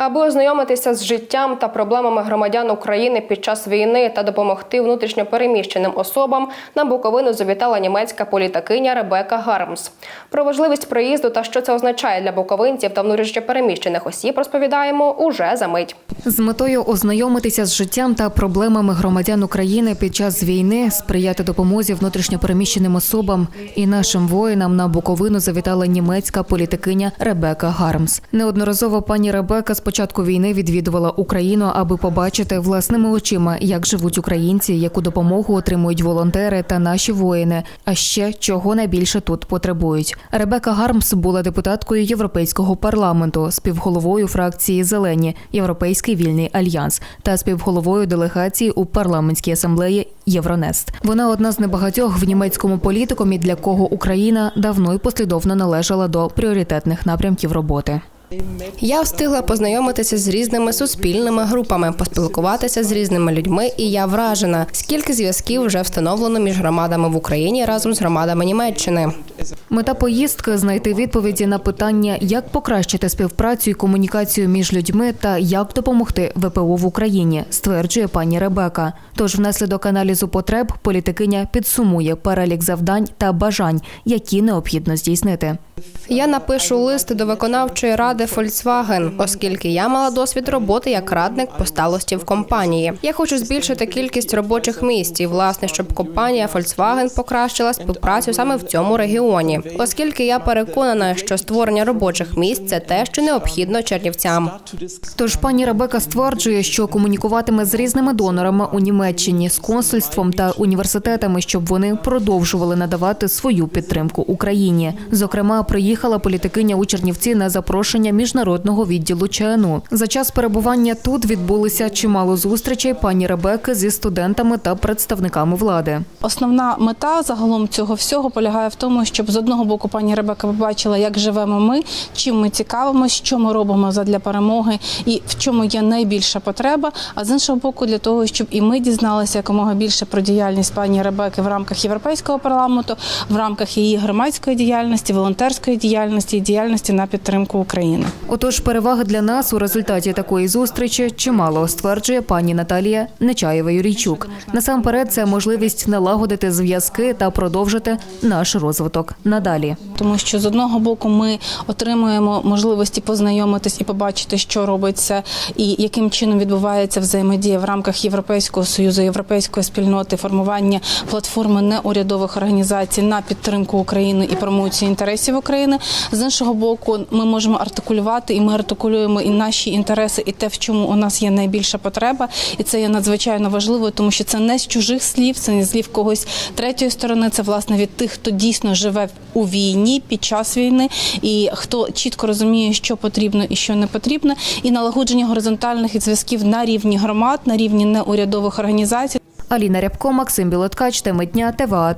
Аби ознайомитися з життям та проблемами громадян України під час війни та допомогти внутрішньо переміщеним особам, на Буковину завітала німецька політикиня Ребека Гармс. Про важливість проїзду та що це означає для буковинців та внутрішньопереміщених осіб розповідаємо уже за мить. З метою ознайомитися з життям та проблемами громадян України під час війни, сприяти допомозі внутрішньопереміщеним особам і нашим воїнам на Буковину завітала німецька політикиня Ребека Гармс. Неодноразово пані Ребека з початку війни відвідувала Україну, аби побачити власними очима, як живуть українці, яку допомогу отримують волонтери та наші воїни. А ще чого найбільше тут потребують. Ребека Гармс була депутаткою Європейського парламенту, співголовою фракції Зелені Європейський вільний альянс та співголовою делегації у парламентській асамблеї Євронест. Вона одна з небагатьох в німецькому політикумі, для кого Україна давно й послідовно належала до пріоритетних напрямків роботи. Я встигла познайомитися з різними суспільними групами, поспілкуватися з різними людьми, і я вражена, скільки зв'язків вже встановлено між громадами в Україні разом з громадами Німеччини. Мета поїздки знайти відповіді на питання, як покращити співпрацю і комунікацію між людьми та як допомогти ВПО в Україні, стверджує пані Ребека. Тож, внаслідок аналізу потреб, політикиня підсумує перелік завдань та бажань, які необхідно здійснити. Я напишу лист до виконавчої ради Volkswagen, оскільки я мала досвід роботи як радник по сталості в компанії. Я хочу збільшити кількість робочих місць і, власне, щоб компанія Volkswagen покращила співпрацю саме в цьому регіоні, оскільки я переконана, що створення робочих місць це те, що необхідно чернівцям. Тож пані Ребека стверджує, що комунікуватиме з різними донорами у Німеччині, з консульством та університетами, щоб вони продовжували надавати свою підтримку Україні. Зокрема, приїхала політикиня у Чернівці на запрошення міжнародного відділу ЧНУ. За час перебування тут відбулося чимало зустрічей пані Ребеки зі студентами та представниками влади. Основна мета загалом цього всього полягає в тому, щоб з одного боку пані Ребека побачила, як живемо ми, чим ми цікавимося, що ми робимо задля перемоги і в чому є найбільша потреба. А з іншого боку, для того, щоб і ми дізналися якомога більше про діяльність пані Ребеки в рамках європейського парламенту, в рамках її громадської діяльності, волонтерської діяльності і діяльності на підтримку України. Отож, переваги для нас у результаті такої зустрічі чимало, стверджує пані Наталія Нечаєва Юрійчук. Насамперед, це можливість налагодити зв'язки та продовжити наш розвиток надалі. Тому що з одного боку ми отримуємо можливості познайомитись і побачити, що робиться, і яким чином відбувається взаємодія в рамках Європейського союзу, європейської спільноти, формування платформи неурядових організацій на підтримку України і промоцію інтересів України. З іншого боку, ми можемо артикулювати, і ми артикулюємо і наші інтереси, і те, в чому у нас є найбільша потреба, і це є надзвичайно важливо, тому що це не з чужих слів, це не з слів когось третьої сторони. Це власне від тих, хто дійсно живе у війні під час війни, і хто чітко розуміє, що потрібно і що не потрібно, і налагодження горизонтальних зв'язків на рівні громад, на рівні неурядових організацій. Аліна Рябко, Максим Білоткач, теми дня, ТВА.